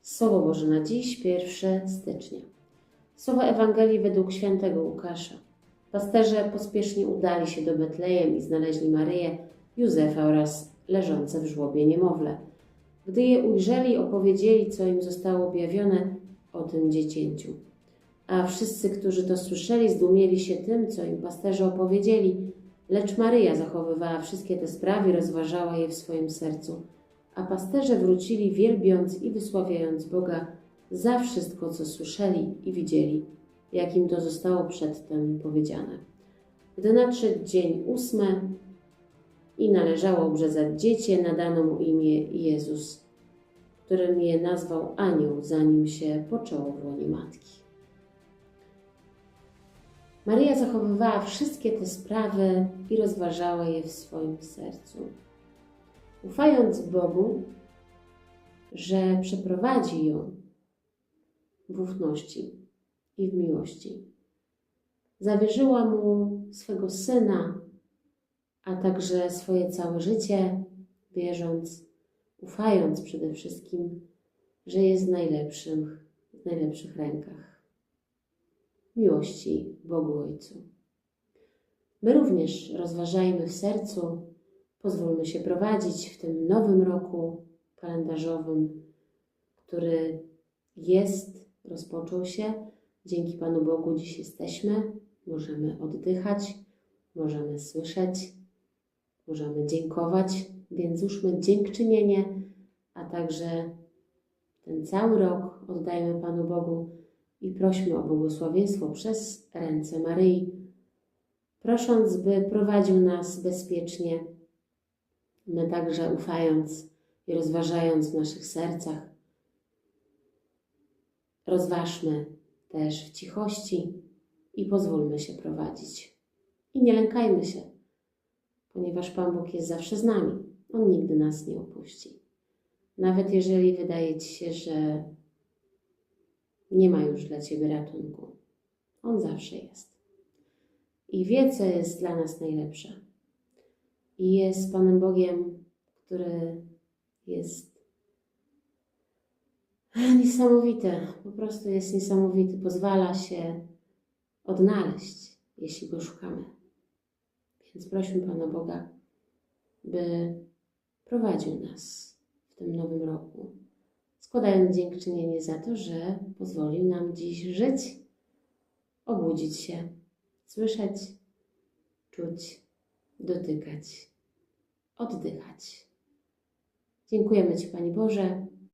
Słowo Boże na dziś, 1 stycznia. Słowo Ewangelii według świętego Łukasza. Pasterze pospiesznie udali się do Betlejem i znaleźli Maryję, Józefa oraz leżące w żłobie niemowlę. Gdy je ujrzeli, opowiedzieli, co im zostało objawione o tym dziecięciu. A wszyscy, którzy to słyszeli, zdumieli się tym, co im pasterze opowiedzieli. Lecz Maryja zachowywała wszystkie te sprawy i rozważała je w swoim sercu. A pasterze wrócili, wielbiąc i wysławiając Boga za wszystko, co słyszeli i widzieli, jak im to zostało przedtem powiedziane. Gdy nadszedł dzień ósmy i należało obrzezać dziecię, nadano mu imię Jezus, którym je nazwał anioł, zanim się poczęło w łonie matki. Maryja zachowywała wszystkie te sprawy i rozważała je w swoim sercu. Ufając Bogu, że przeprowadzi ją w ufności i w miłości. Zawierzyła mu swego syna, a także swoje całe życie, wierząc, ufając przede wszystkim, że jest w najlepszych, w najlepszych rękach miłości Bogu Ojcu. My również rozważajmy w sercu, pozwólmy się prowadzić w tym nowym roku kalendarzowym, który jest, rozpoczął się. Dzięki Panu Bogu dziś jesteśmy, możemy oddychać, możemy słyszeć, możemy dziękować, więc złóżmy dziękczynienie, a także ten cały rok oddajmy Panu Bogu i prośmy o błogosławieństwo przez ręce Maryi, prosząc, by prowadził nas bezpiecznie. My także ufając i rozważając w naszych sercach, rozważmy też w cichości i pozwólmy się prowadzić. I nie lękajmy się, ponieważ Pan Bóg jest zawsze z nami. On nigdy nas nie opuści. Nawet jeżeli wydaje Ci się, że nie ma już dla Ciebie ratunku. On zawsze jest. I wie, co jest dla nas najlepsze. I jest Panem Bogiem, który jest niesamowity. Po prostu jest niesamowity. Pozwala się odnaleźć, jeśli Go szukamy. Więc prośmy Pana Boga, by prowadził nas w tym nowym roku składając dziękczynienie za to, że pozwolił nam dziś żyć, obudzić się, słyszeć, czuć, dotykać, oddychać. Dziękujemy Ci, Panie Boże,